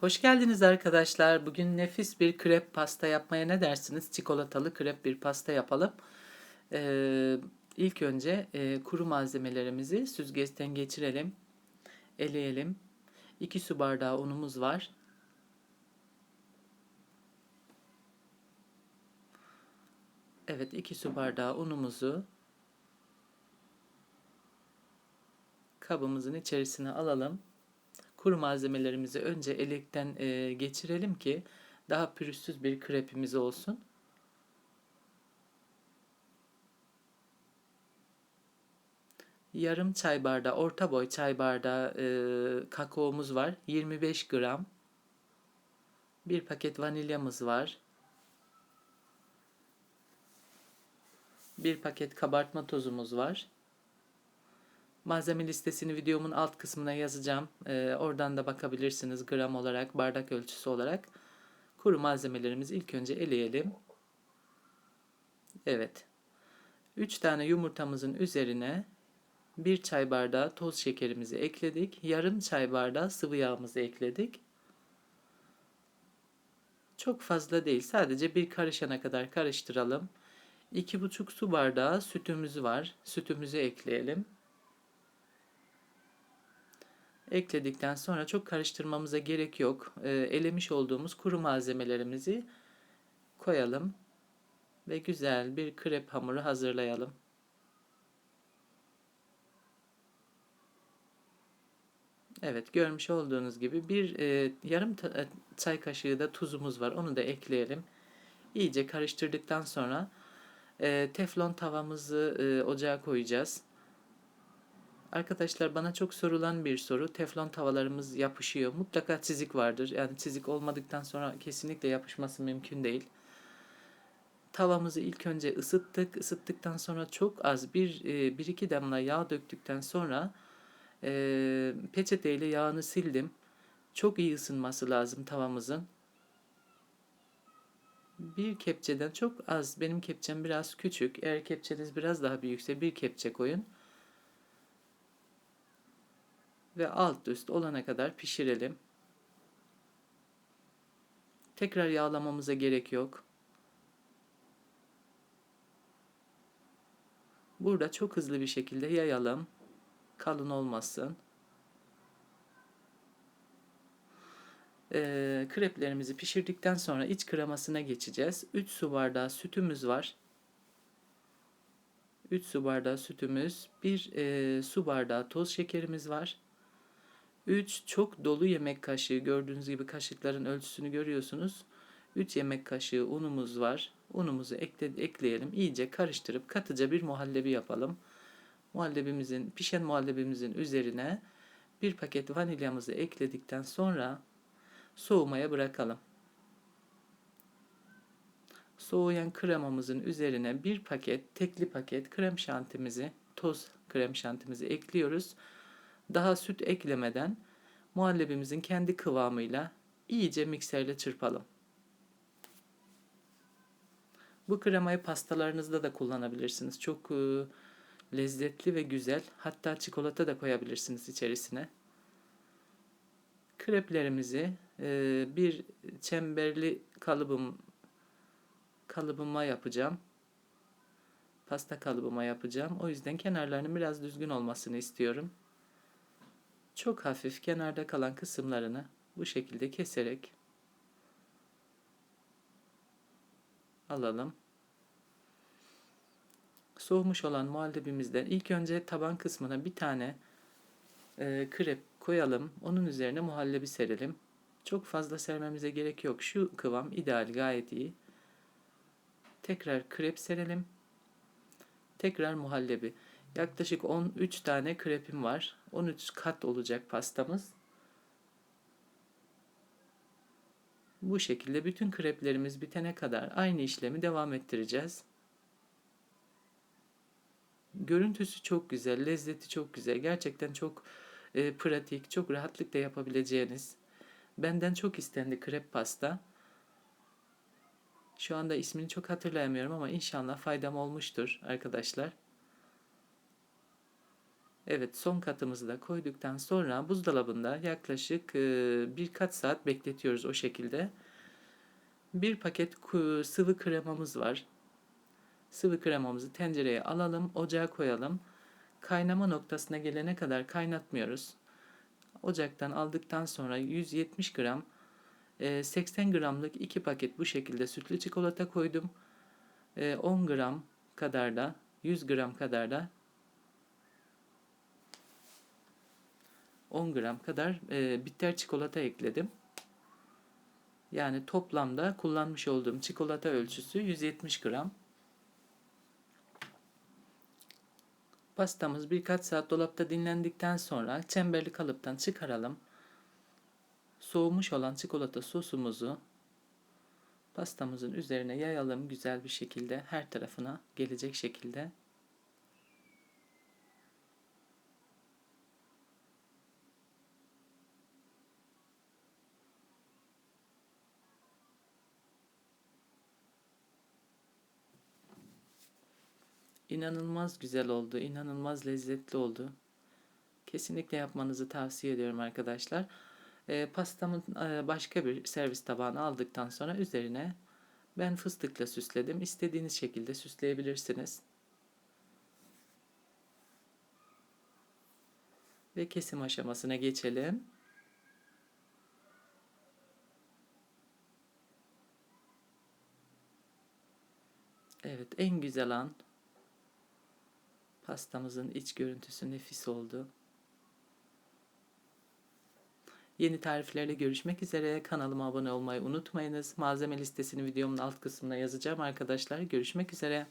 Hoş geldiniz arkadaşlar. Bugün nefis bir krep pasta yapmaya ne dersiniz? Çikolatalı krep bir pasta yapalım. Ee, ilk önce e, kuru malzemelerimizi süzgeçten geçirelim. Eleyelim. 2 su bardağı unumuz var. Evet 2 su bardağı unumuzu kabımızın içerisine alalım kuru malzemelerimizi önce elekten e, geçirelim ki daha pürüzsüz bir krepimiz olsun. Yarım çay bardağı, orta boy çay bardağı e, kakaomuz var. 25 gram. Bir paket vanilyamız var. Bir paket kabartma tozumuz var. Malzeme listesini videomun alt kısmına yazacağım. Ee, oradan da bakabilirsiniz gram olarak, bardak ölçüsü olarak. Kuru malzemelerimizi ilk önce eleyelim. Evet. 3 tane yumurtamızın üzerine 1 çay bardağı toz şekerimizi ekledik. Yarım çay bardağı sıvı yağımızı ekledik. Çok fazla değil. Sadece bir karışana kadar karıştıralım. 2,5 su bardağı sütümüz var. Sütümüzü ekleyelim. Ekledikten sonra çok karıştırmamıza gerek yok. E, elemiş olduğumuz kuru malzemelerimizi koyalım ve güzel bir krep hamuru hazırlayalım. Evet görmüş olduğunuz gibi bir e, yarım e, çay kaşığı da tuzumuz var. Onu da ekleyelim. İyice karıştırdıktan sonra e, teflon tavamızı e, ocağa koyacağız. Arkadaşlar bana çok sorulan bir soru. Teflon tavalarımız yapışıyor. Mutlaka çizik vardır. Yani çizik olmadıktan sonra kesinlikle yapışması mümkün değil. Tavamızı ilk önce ısıttık. Isıttıktan sonra çok az bir, e, bir iki damla yağ döktükten sonra e, peçeteyle yağını sildim. Çok iyi ısınması lazım tavamızın. Bir kepçeden çok az. Benim kepçem biraz küçük. Eğer kepçeniz biraz daha büyükse bir kepçe koyun ve alt üst olana kadar pişirelim. Tekrar yağlamamıza gerek yok. Burada çok hızlı bir şekilde yayalım. Kalın olmasın. Ee, kreplerimizi pişirdikten sonra iç kremasına geçeceğiz. 3 su bardağı sütümüz var. 3 su bardağı sütümüz, 1 e, su bardağı toz şekerimiz var. 3 çok dolu yemek kaşığı gördüğünüz gibi kaşıkların ölçüsünü görüyorsunuz. 3 yemek kaşığı unumuz var. Unumuzu ekle, ekleyelim. İyice karıştırıp katıca bir muhallebi yapalım. Muhallebimizin, pişen muhallebimizin üzerine bir paket vanilyamızı ekledikten sonra soğumaya bırakalım. Soğuyan kremamızın üzerine bir paket, tekli paket krem şantimizi, toz krem şantimizi ekliyoruz daha süt eklemeden muhallebimizin kendi kıvamıyla iyice mikserle çırpalım. Bu kremayı pastalarınızda da kullanabilirsiniz. Çok e, lezzetli ve güzel. Hatta çikolata da koyabilirsiniz içerisine. Kreplerimizi e, bir çemberli kalıbım kalıbıma yapacağım. Pasta kalıbıma yapacağım. O yüzden kenarlarının biraz düzgün olmasını istiyorum çok hafif kenarda kalan kısımlarını bu şekilde keserek alalım. Soğumuş olan muhallebimizden ilk önce taban kısmına bir tane e, krep koyalım. Onun üzerine muhallebi serelim. Çok fazla sermemize gerek yok. Şu kıvam ideal gayet iyi. Tekrar krep serelim. Tekrar muhallebi. Yaklaşık 13 tane krepim var. 13 kat olacak pastamız. Bu şekilde bütün kreplerimiz bitene kadar aynı işlemi devam ettireceğiz. Görüntüsü çok güzel, lezzeti çok güzel. Gerçekten çok e, pratik, çok rahatlıkla yapabileceğiniz. Benden çok istendi krep pasta. Şu anda ismini çok hatırlayamıyorum ama inşallah faydam olmuştur arkadaşlar. Evet son katımızı da koyduktan sonra buzdolabında yaklaşık e, birkaç saat bekletiyoruz o şekilde. Bir paket sıvı kremamız var. Sıvı kremamızı tencereye alalım, ocağa koyalım. Kaynama noktasına gelene kadar kaynatmıyoruz. Ocaktan aldıktan sonra 170 gram, e, 80 gramlık iki paket bu şekilde sütlü çikolata koydum. E, 10 gram kadar da, 100 gram kadar da 10 gram kadar e, bitter çikolata ekledim. Yani toplamda kullanmış olduğum çikolata ölçüsü 170 gram. Pastamız birkaç saat dolapta dinlendikten sonra çemberli kalıptan çıkaralım. Soğumuş olan çikolata sosumuzu pastamızın üzerine yayalım güzel bir şekilde her tarafına gelecek şekilde. İnanılmaz güzel oldu, inanılmaz lezzetli oldu. Kesinlikle yapmanızı tavsiye ediyorum arkadaşlar. E, pastamın e, başka bir servis tabağına aldıktan sonra üzerine ben fıstıkla süsledim. İstediğiniz şekilde süsleyebilirsiniz. Ve kesim aşamasına geçelim. Evet, en güzel an pastamızın iç görüntüsü nefis oldu. Yeni tariflerle görüşmek üzere. Kanalıma abone olmayı unutmayınız. Malzeme listesini videomun alt kısmına yazacağım arkadaşlar. Görüşmek üzere.